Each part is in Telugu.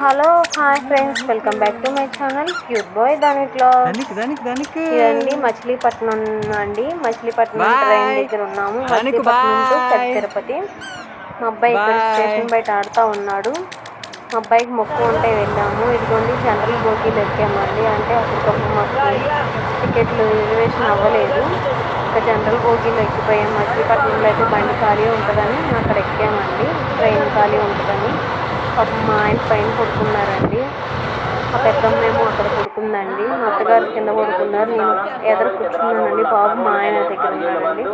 Hello hi friends welcome back to my channel cute boy దానిట్లో ఇదండి మచిలీపట్నం అండి. మచిలీపట్నం. ట్రైన్ దగ్గర ఉన్నాము. మచిలీపట్నం టు. పెద్ద తిరుపతి మా అబ్బాయి ఇక్కడ. స్టేషన్ బయట ఆడుతూ ఉన్నాడు. మా అబ్బాయికి మొక్కు ఉంటే వెళ్ళాము. ఇదిగోండి జనరల్ బోగీలు ఎక్కామండి అంటే అప్పటికప్పుడు మాకు టికెట్లు రిజర్వేషన్ అవ్వలేదు. ఇంకా జనరల్ బోగీలు ఎక్కిపోయాం మచిలీపట్నంలో అయితే బండి ఖాళీ ఉంటుందని అక్కడ ఎక్కామండి. ట్రైన్ ఖాళీ ఉంటుందని. పాపం మా ఆయన పైన పడుకున్నారండి. మా పెద్దమ్మేమో అక్కడ పడుకుందండి. మా అత్తగారు కింద పడుకున్నారు. నేను ఎదురు కూర్చున్నానండి. బాబు మా ఆయన దగ్గర ఉన్నాడండి.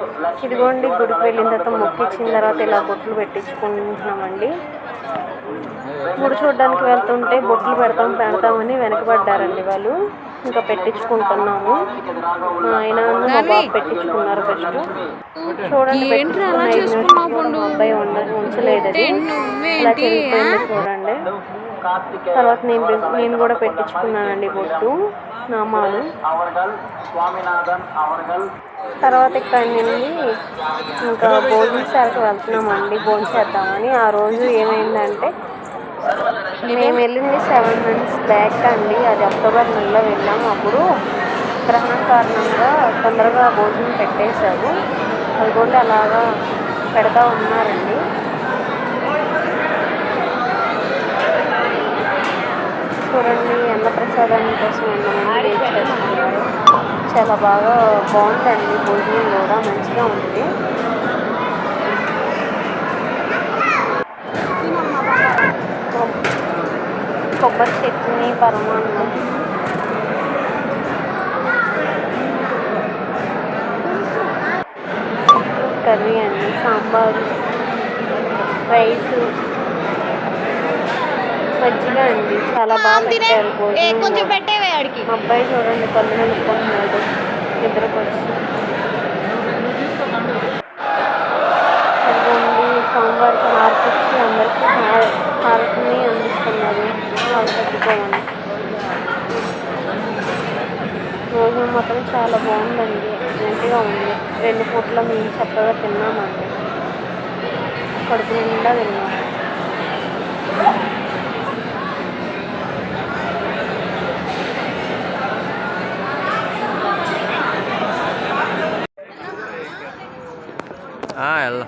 ఇదిగోండి గుడికి వెళ్ళిన తర్వాత మొక్కిచ్చిన తర్వాత ఇలా బొట్లు పెట్టించుకుంటున్నామండి. గుడి చూడడానికి వెళ్తుంటే బొట్లు పెడతాం పెడతామని వెనకబడ్డారండి వాళ్ళు. ఇంకా పెట్టించుకుంటున్నాము. ఆయన మా బాబు పెట్టించుకున్నారు ఫస్ట్. చూడండి అబ్బాయి ఉంచలేదు ఇలా చూడండి. తర్వాత నేను నేను కూడా పెట్టించుకున్నానండి బొట్టు నామాలు తర్వాత ఇక్కడ నుండి ఇంకా భోజనశాలకు వెళ్తున్నామండి భోజనం చేద్దామని. ఆ రోజు ఏమైందంటే మేము వెళ్ళింది సెవెన్ మంత్స్ బ్యాక్ అండి. అది అక్టోబర్ నెలలో వెళ్ళాము అప్పుడు గ్రహణం కారణంగా తొందరగా భోజనం పెట్టేశారు. అది కూడా అలాగా పెడతా ఉన్నారండి. చూడండి అన్న ప్రసాదం కోసం ఎంతమంది చాలా బాగా బాగుందండి. భోజనం కూడా మంచిగా ఉంది. కొబ్బరి చట్నీ పరమాన్నం. కర్రీ అండి సాంబారు రైస్. మజ్జిగ అండి చాలా బాగా పెట్టారు భోజనం మా అబ్బాయి చూడండి కళ్ళు నలుపుకుంటున్నాడు భోజనం మాత్రం చాలా బాగుందండి. అర్జెంటుగా ఉంది. రెండు పూట్ల మేము చక్కగా తిన్నామండి. కడుపు నిండా తిన్నాము వెళ్ళ